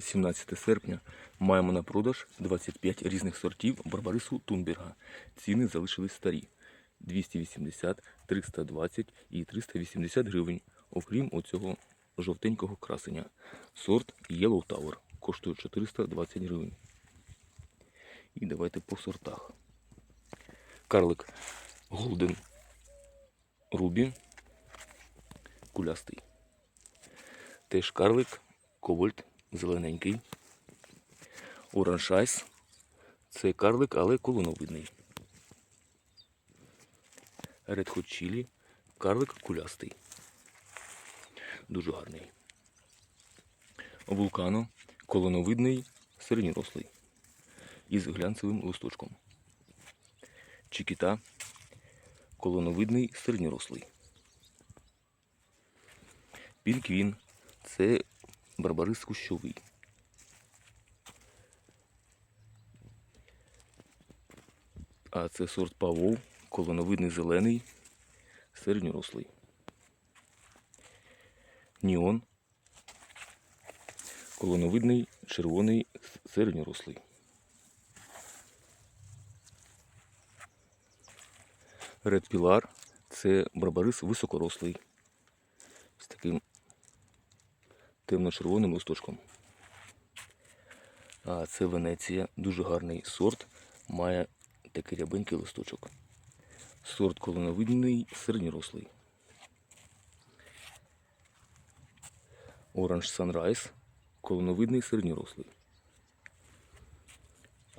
17 серпня. Маємо на продаж 25 різних сортів барбарису Тунберга. Ціни залишились старі. 280, 320 і 380 гривень, окрім оцього жовтенького красення. Сорт Yellow Tower коштує 420 гривень. І давайте по сортах. Карлик Golden Ruby. Кулястий. Теж карлик Ковальт зелененький. Оранжайс. Це карлик, але колоновидний. Red Hot Chili. Карлик кулястий. Дуже гарний. Вулкано. Колоновидний, середньорослий. Із глянцевим листочком. Чікіта. Колоновидний, середньорослий. Пінквін. Це барбарис кущовий. А це сорт Павов, колоновидний зелений, середньорослий. Ніон. Колоновидний, червоний, середньорослий. Ред Пілар це барбарис високорослий. З таким темно-червоним листочком. А це Венеція, дуже гарний сорт, має такий рябенький листочок. Сорт колоновидний, середньорослий. Оранж Sunrise, колоновидний, середньорослий.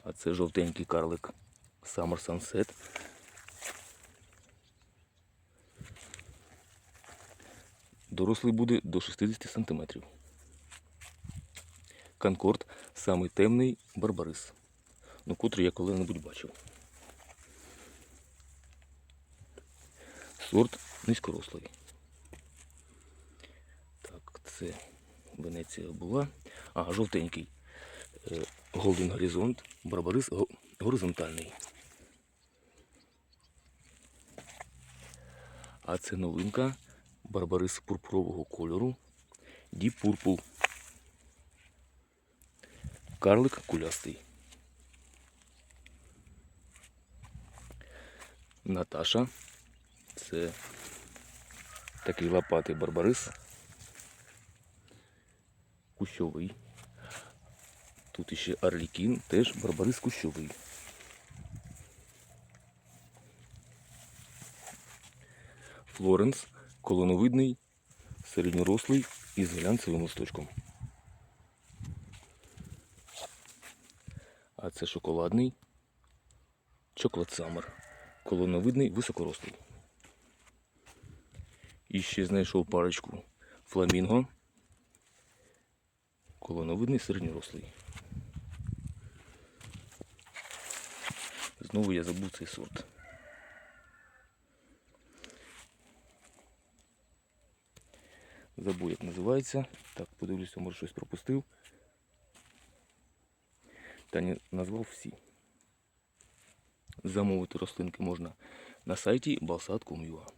А це жовтенький карлик Summer Sunset. Дорослий буде до 60 см. Конкорд самий темний барбарис, ну котрий я коли-небудь бачив. Сорт низькорослий. Так, це Венеція була. А, жовтенький. Е, Golden Horizont, барбарис горизонтальний. А це новинка. Барбарис пурпурового кольору. Deep Purple. Карлик кулястий. Наташа. Це такий лопатий барбарис. Кущовий. Тут іще Арлікін, теж барбарис кущовий. Флоренс, колоновидний, середньорослий із глянцевим листочком. А це шоколадний Чоклад Саммер. Колоновидний, високорослий. І ще знайшов парочку фламінго. Колоновидний, середньорослий. Знову я забув цей сорт. Забув, як називається. Так, подивлюся, може щось пропустив. Та не назвав всі. Замовити рослинки можна на сайті balsat.com.ua